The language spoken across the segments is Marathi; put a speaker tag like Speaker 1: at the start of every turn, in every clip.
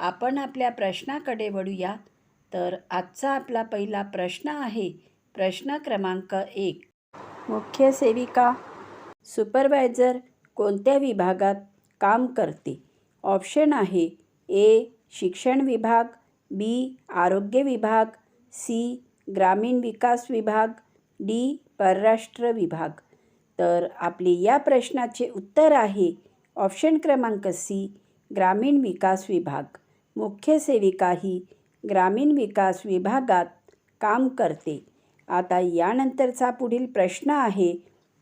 Speaker 1: आपण आपल्या प्रश्नाकडे वळूया तर आजचा आपला पहिला प्रश्न आहे प्रश्न क्रमांक एक. मुख्य सेविका सुपरवायझर कोणत्या विभागात काम करते? ऑप्शन आहे ए शिक्षण विभाग बी आरोग्य विभाग सी ग्रामीण विकास विभाग डी परराष्ट्र विभाग. तर आपले या प्रश्नाचे उत्तर आहे ऑप्शन क्रमांक सी ग्रामीण विकास विभाग. मुख्य सेविका ही ग्रामीण विकास विभागात काम करते. आता यानंतरचा पुढील प्रश्न आहे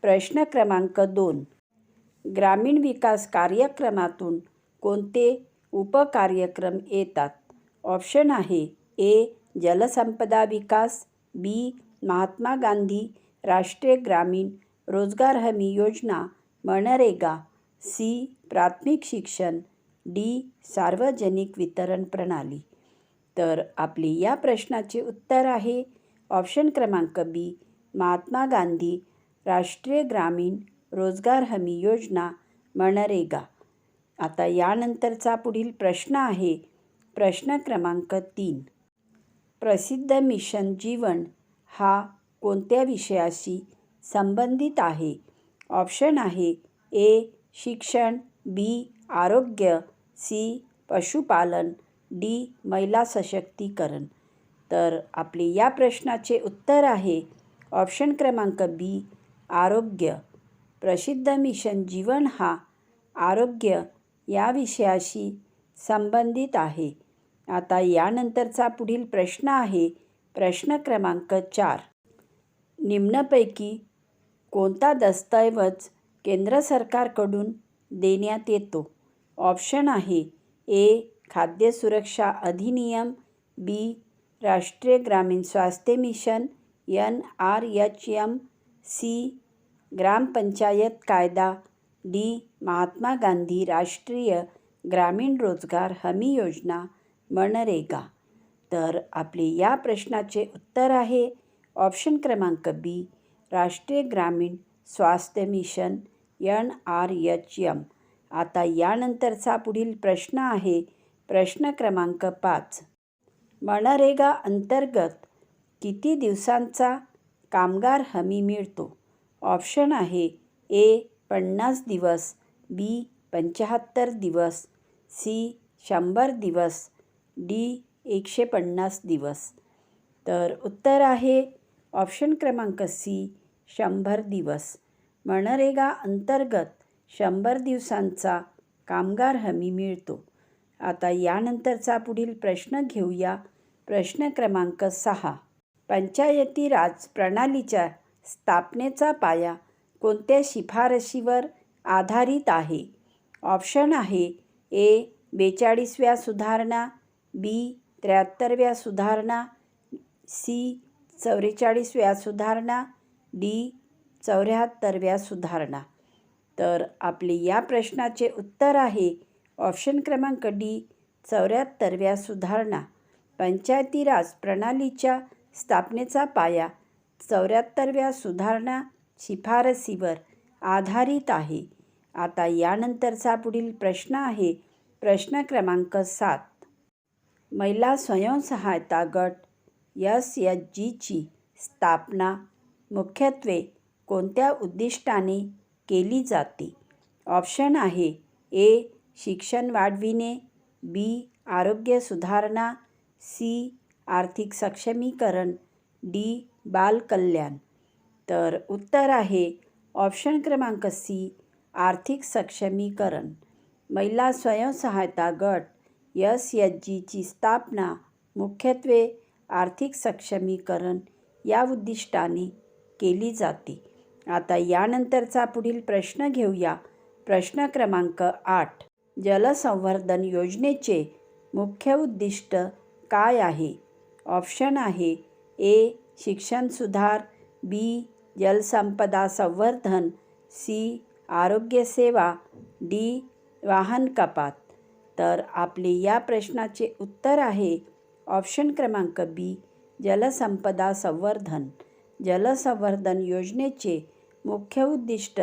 Speaker 1: प्रश्न क्रमांक दोन. ग्रामीण विकास कार्यक्रमातून कोणते उपकार्यक्रम येतात? ऑप्शन आहे ए जलसंपदा विकास बी महात्मा गांधी राष्ट्रीय ग्रामीण रोजगार हमी योजना मनरेगा सी प्राथमिक शिक्षण डी. सार्वजनिक वितरण प्रणाली. तर आपली या प्रश्नाचे उत्तर आहे ऑप्शन क्रमांक बी महात्मा गांधी राष्ट्रीय ग्रामीण रोजगार हमी योजना मनरेगा. आता यानंतरचा पुढील प्रश्न आहे. प्रश्न क्रमांक तीन. प्रसिद्ध मिशन जीवन हा कोणत्या विषयाशी संबंधित आहे? ऑप्शन आहे ए शिक्षण बी आरोग्य सी पशुपालन डी महिला सशक्तीकरण. तर आपले या प्रश्नाचे उत्तर आहे ऑप्शन क्रमांक बी आरोग्य. प्रसिद्ध मिशन जीवन हा आरोग्य या विषयाशी संबंधित आहे. आता यानंतरचा पुढील प्रश्न आहे प्रश्न क्रमांक चार. निम्नपैकी कोणता दस्तऐवज केंद्र सरकारकडून देण्यात येतो? ऑप्शन आहे. ए. खाद्य सुरक्षा अधिनियम. बी. राष्ट्रीय ग्रामीण स्वास्थ्य mission. N. R. H. M. C. ग्रामपंचायत कायदा. डी. महात्मा गांधी राष्ट्रीय ग्रामीण रोजगार हमी योजना. मनरेगा. तर आपले या प्रश्नाचे उत्तर आहे. ऑप्शन क्रमांक बी. राष्ट्रीय ग्रामीण स्वास्थ्य mission. N. R. H. M. आता यानंतरचा पुढील प्रश्न आहे प्रश्न क्रमांक पाच. मनरेगा अंतर्गत किती दिवसांचा कामगार हमी मिळतो? ऑप्शन आहे ए पन्नास दिवस बी पंच्याहत्तर दिवस सी शंभर दिवस डी एकशे पन्नास दिवस. तर उत्तर आहे ऑप्शन क्रमांक सी शंभर दिवस. मनरेगा अंतर्गत शंभर दिवसांचा कामगार हमी मिळतो. आता यानंतरचा पुढील प्रश्न घेऊया. प्रश्न क्रमांक सहा. पंचायती राज प्रणालीच्या स्थापनेचा पाया कोणत्या शिफारशीवर आधारित आहे? ऑप्शन आहे ए. बेचाळीसव्या सुधारणा बी. त्र्याहत्तरव्या सुधारणा सी. चौवेचाळीसव्या सुधारणा डी. चौऱ्याहत्तरव्या सुधारणा. तर आपले या प्रश्नाचे उत्तर आहे ऑप्शन क्रमांक डी चौऱ्याहत्तरव्या सुधारणा. पंचायती राज प्रणालीच्या स्थापनेचा पाया चौऱ्याहत्तरव्या सुधारणा शिफारसीवर आधारित आहे. आता यानंतरचा पुढील प्रश्न आहे. प्रश्न क्रमांक सात. महिला स्वयंसहायता गट यस एच जीची स्थापना मुख्यत्वे कोणत्या उद्दिष्टाने केली जाते. ऑप्शन आहे ए शिक्षण वाढविणे बी आरोग्य सुधारणा सी आर्थिक सक्षमीकरण डी बालकल्याण तर उत्तर आहे ऑप्शन क्रमांक सी आर्थिक सक्षमीकरण. महिला स्वयंसहायता गट यस एच जीची स्थापना मुख्यत्वे आर्थिक सक्षमीकरण या उद्दिष्टाने केली जाते. आता यानंतरचा पुढील प्रश्न घेऊया. प्रश्न क्रमांक आठ. जलसंवर्धन योजनेचे मुख्य उद्दिष्ट काय आहे? ऑप्शन आहे ए. शिक्षण सुधार बी. जलसंपदा संवर्धन सी. आरोग्यसेवा डी. वाहन कपात. तर आपले या प्रश्नाचे उत्तर आहे ऑप्शन क्रमांक बी. जलसंपदा संवर्धन. जलसंवर्धन योजनेचे मुख्य उद्दिष्ट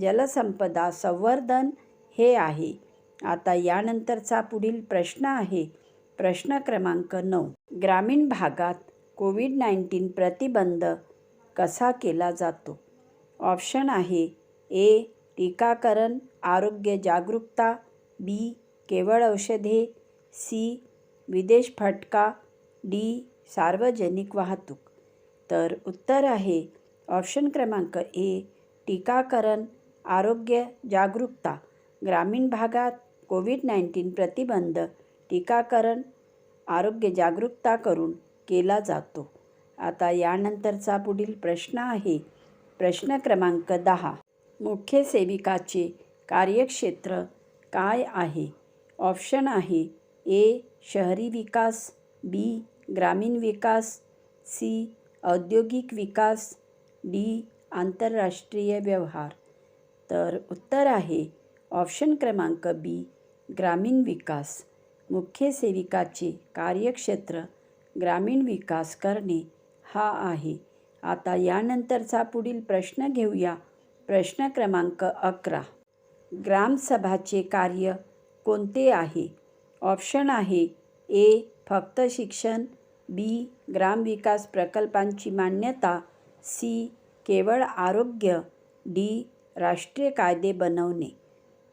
Speaker 1: जलसंपदा संवर्धन हे आहे. आता यानंतरचा पुढील प्रश्न आहे. प्रश्न क्रमांक नऊ. ग्रामीण भागात कोविड नाईन्टीन प्रतिबंध कसा केला जातो? ऑप्शन आहे ए. टीकाकरण आरोग्य जागरूकता बी. केवळ औषधे सी. विदेश फटका डी. सार्वजनिक वाहतूक. तर उत्तर आहे ऑप्शन क्रमांक ए टीकाकरण आरोग्य जागरूकता ग्रामीण भागात कोविड नाईन्टीन प्रतिबंध टीकाकरण आरोग्य जागरूकता करून केला जातो. आता यानंतरचा पुढील प्रश्न आहे. प्रश्न क्रमांक दहा मुख्य सेविकाचे कार्यक्षेत्र काय आहे? ऑप्शन आहे ए शहरी विकास बी ग्रामीण विकास सी औद्योगिक विकास डी आंतरराष्ट्रीय व्यवहार. तर उत्तर आहे ऑप्शन क्रमांक बी ग्रामीण विकास. मुख्य सेविकाचे कार्यक्षेत्र ग्रामीण विकास करणे हा आहे. आता यानंतरचा पुढील प्रश्न घेऊया. प्रश्न क्रमांक अकरा. ग्रामसभाचे कार्य कोणते आहे? ऑप्शन आहे ए फक्त शिक्षण बी ग्रामविकास प्रकल्पांची मान्यता सी केवळ आरोग्य डी राष्ट्रीय कायदे बनवणे.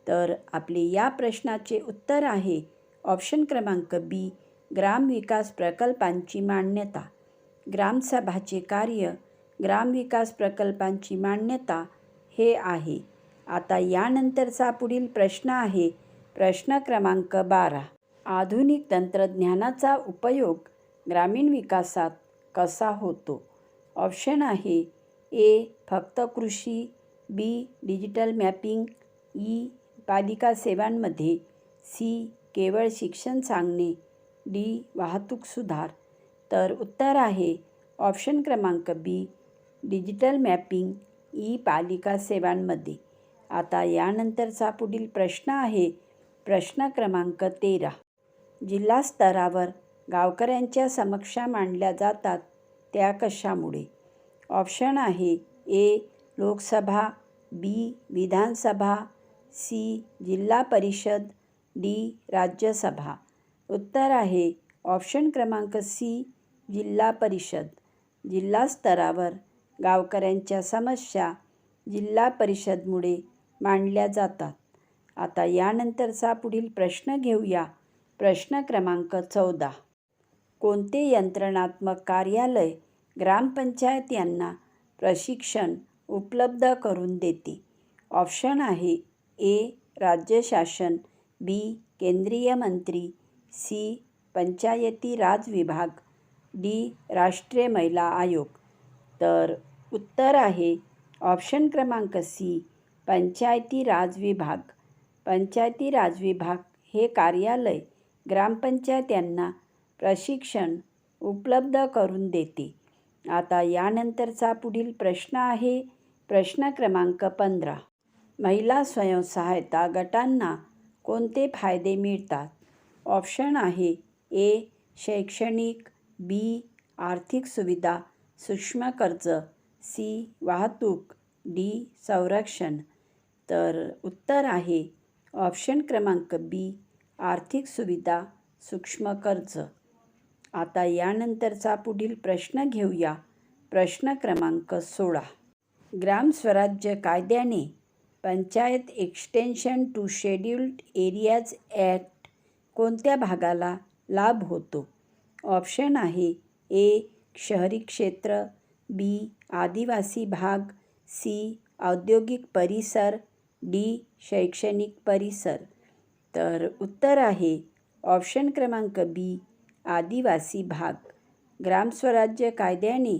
Speaker 1: तर आपले या प्रश्नाचे उत्तर आहे ऑप्शन क्रमांक बी ग्रामविकास प्रकल्पांची मान्यता. ग्रामसभाचे कार्य ग्रामविकास प्रकल्पांची मान्यता हे आहे. आता यानंतरचा पुढील प्रश्न आहे. प्रश्न क्रमांक बारा. आधुनिक तंत्रज्ञानाचा उपयोग ग्रामीण विकासात कसा होतो? ऑप्शन आहे ए फक्त कृषी बी डिजिटल मॅपिंग ई पालिका सेवांमध्ये सी केवळ शिक्षण सांगणे डी वाहतूक सुधार. तर उत्तर आहे ऑप्शन क्रमांक बी डिजिटल मॅपिंग ई पालिका सेवांमध्ये. आता यानंतरचा पुढील प्रश्न आहे प्रश्न क्रमांक तेरा. जिल्हा स्तरावर गावकऱ्यांच्या समक्षा मांडल्या जातात त्या कशामुळे? ऑप्शन आहे ए लोकसभा बी विधानसभा सी जिल्हा परिषद डी राज्यसभा. उत्तर आहे ऑप्शन क्रमांक सी जिल्हा परिषद. जिल्हा स्तरावर गावकऱ्यांच्या समस्या जिल्हा परिषदमुळे मांडल्या जातात. आता यानंतरचा पुढील प्रश्न घेऊया. प्रश्न क्रमांक चौदा. कोणते यंत्रणात्मक कार्यालय ग्रामपंचायत यांना प्रशिक्षण उपलब्ध करून देते. ऑप्शन आहे ए राज्य शासन बी केंद्रीय मंत्री सी पंचायती राज विभाग डी राष्ट्रीय महिला आयोग. तर उत्तर आहे ऑप्शन क्रमांक सी पंचायती राज विभाग. पंचायती राज विभाग हे कार्यालय ग्रामपंचायत यांना प्रशिक्षण उपलब्ध करून देते. आता यानंतरचा पुढील प्रश्न आहे प्रश्न क्रमांक पंधरा. महिला स्वयंसहायता गटांना कोणते फायदे मिळतात? ऑप्शन आहे ए शैक्षणिक बी आर्थिक सुविधा सूक्ष्म कर्ज सी वाहतूक डी संरक्षण. तर उत्तर आहे ऑप्शन क्रमांक बी आर्थिक सुविधा सूक्ष्म कर्ज. आता यानंतरचा पुढील प्रश्न घेऊया. प्रश्न क्रमांक सोळा. ग्रामस्वराज्य कायद्याने panchayat extension to scheduled areas act कोणत्या भागाला लाभ होतो? ऑप्शन आहे ए शहरी क्षेत्र बी आदिवासी भाग सी औद्योगिक परिसर डी शैक्षणिक परिसर. तर उत्तर आहे ऑप्शन क्रमांक बी आदिवासी भाग. ग्रामस्वराज्य कायद्याने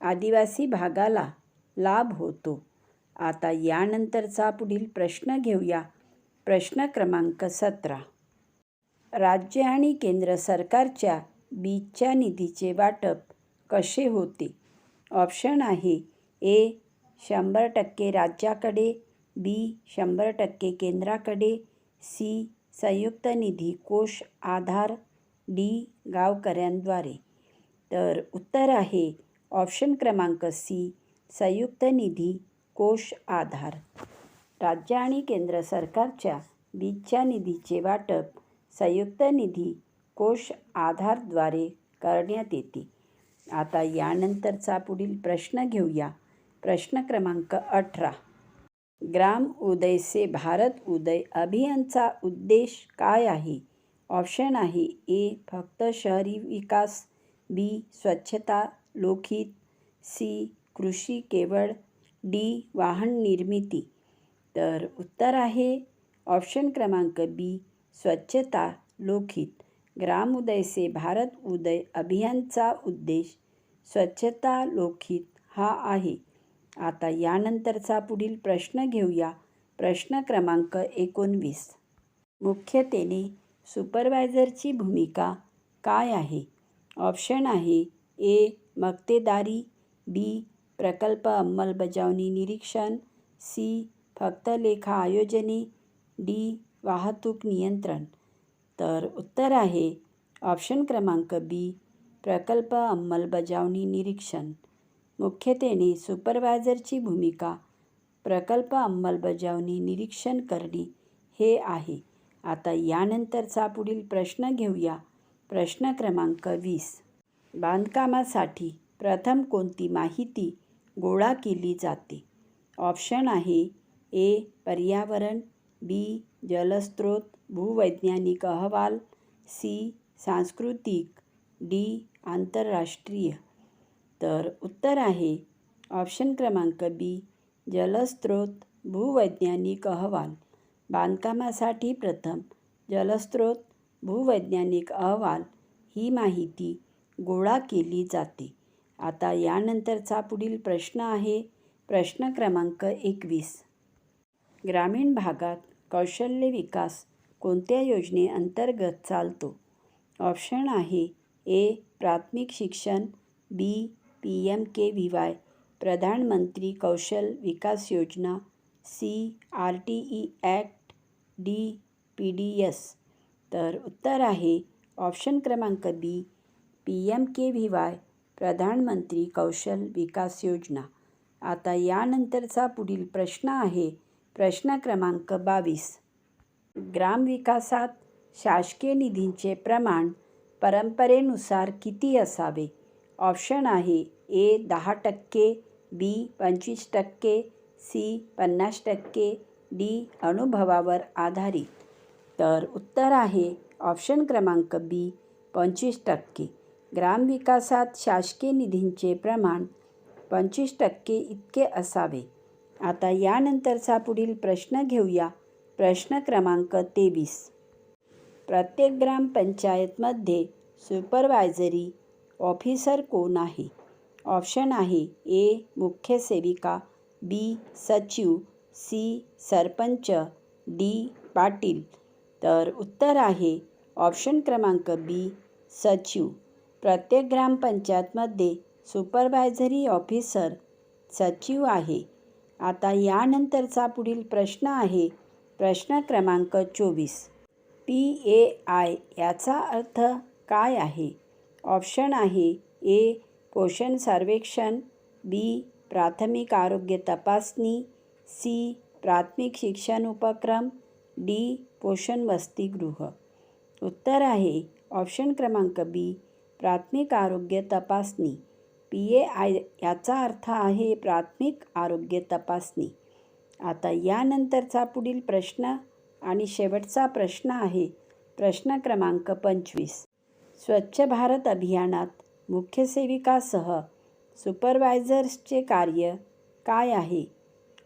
Speaker 1: आदिवासी भागाला लाभ होतो. आता यानंतरचा पुढील प्रश्न घेऊया. प्रश्न क्रमांक सतरा. राज्य आणि केंद्र सरकारच्या बीचच्या निधीचे वाटप कसे होते? ऑप्शन आहे ए शंभर टक्के राज्याकडे बी शंभर टक्के केंद्राकडे सी संयुक्त निधी कोष आधार डी गावकऱ्यांद्वारे. तर उत्तर आहे ऑप्शन क्रमांक सी संयुक्त निधी कोष आधार. राज्य आणि केंद्र सरकारच्या बीजच्या निधीचे वाटप संयुक्त निधी कोष आधारद्वारे करण्यात येते. आता यानंतरचा पुढील प्रश्न घेऊया. प्रश्न क्रमांक अठरा. ग्राम उदय से भारत उदय अभियानचा उद्देश काय आहे? ऑप्शन आहे ए फक्त शहरी विकास बी स्वच्छता लोकहित सी कृषी केवळ डी वाहन निर्मिती. तर उत्तर आहे ऑप्शन क्रमांक बी स्वच्छता लोकहित. ग्राम उदय से भारत उदय अभियानचा उद्देश स्वच्छता लोकहित हा आहे. आता यानंतरचा पुढील प्रश्न घेऊया. प्रश्न क्रमांक एकोणवीस. मुख्यतेने सुपरवायझरची भूमिका काय आहे? ऑप्शन आहे ए मक्तेदारी बी प्रकल्प अंमलबजावणी निरीक्षण सी फक्त लेखा आयोजने डी वाहतूक नियंत्रण. तर उत्तर आहे ऑप्शन क्रमांक बी प्रकल्प अंमलबजावणी निरीक्षण. मुख्यतेने सुपरवायझरची भूमिका प्रकल्प अंमलबजावणी निरीक्षण करणे हे आहे. आता यानंतरचा पुढील प्रश्न घेऊया. प्रश्न क्रमांक वीस. बांधकामासाठी प्रथम कोणती माहिती गोळा केली जाते? ऑप्शन आहे ए पर्यावरण बी जलस्रोत भूवैज्ञानिक अहवाल सी सांस्कृतिक डी आंतरराष्ट्रीय. तर उत्तर आहे ऑप्शन क्रमांक बी जलस्रोत भूवैज्ञानिक अहवाल. बांधकामासाठी प्रथम जलस्रोत भूवैज्ञानिक अहवाल ही माहिती गोळा केली जाते. आता यानंतरचा पुढील प्रश्न आहे प्रश्न क्रमांक एकवीस. ग्रामीण भागात कौशल्य विकास कोणत्या योजनेअंतर्गत चालतो? ऑप्शन आहे ए प्राथमिक शिक्षण B P M K V Y प्रधानमंत्री कौशल विकास योजना C R T E act D P D S. तर उत्तर आहे ऑप्शन क्रमांक B P M K V Y प्रधानमंत्री कौशल विकास योजना. आता यानंतरचा पुढील प्रश्न आहे प्रश्न क्रमांक बावीस. ग्रामविकासात शासकीय निधींचे प्रमाण परंपरेनुसार किती असावे? ऑप्शन आहे ए दहा टक्के बी पंचवीस टक्के सी पन्नास टक्के डी अनुभवावर आधारित. तर उत्तर आहे ऑप्शन क्रमांक बी पंचवीस टक्के. ग्रामविकासात शासकीय निधींचे प्रमाण पंचवीस टक्के इतके असावे. आता यानंतरचा पुढील प्रश्न घेऊया. प्रश्न क्रमांक तेवीस. प्रत्येक ग्रामपंचायतमध्ये सुपरवायझरी ऑफिसर कोण आहे? ऑप्शन आहे ए मुख्य सेविका बी सचिव सी. सरपंच डी. पाटील. तर उत्तर आहे. ऑप्शन क्रमांक बी. सचिव. प्रत्येक ग्रामपंचायतमध्ये सुपरवायझरी ऑफिसर सचिव आहे. आता यानंतरचा पुढील प्रश्न आहे. प्रश्न क्रमांक चोवीस. पी. ए. आय. याचा अर्थ काय आहे? ऑप्शन आहे ए. पोषण सर्वेक्षण बी. प्राथमिक आरोग्य तपासणी सी. प्राथमिक शिक्षण उपक्रम डी. पोषण वसतिगृह. उत्तर आहे ऑप्शन क्रमांक बी प्राथमिक आरोग्य तपासणी. पी. ए. आय. याचा अर्थ आहे प्राथमिक आरोग्य तपासणी. आता यानंतरचा पुढील प्रश्न आणि शेवटचा प्रश्न आहे प्रश्न क्रमांक पंचवीस. स्वच्छ भारत अभियानात मुख्य सेविकासह सुपरवायझर्सचे कार्य काय आहे?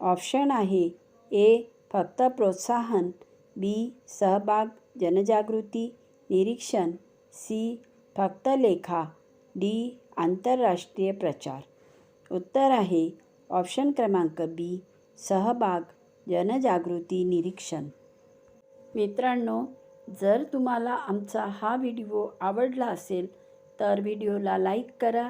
Speaker 1: ऑप्शन आहे ए फक्त प्रोत्साहन बी सहभाग जनजागृती निरीक्षण सी फक्त लेखा डी आंतरराष्ट्रीय प्रचार. उत्तर आहे ऑप्शन क्रमांक बी सहभाग जनजागृती निरीक्षण. मित्रांनो जर तुम्हाला आमचा हा व्हिडिओ आवडला असेल तर व्हिडिओला लाईक करा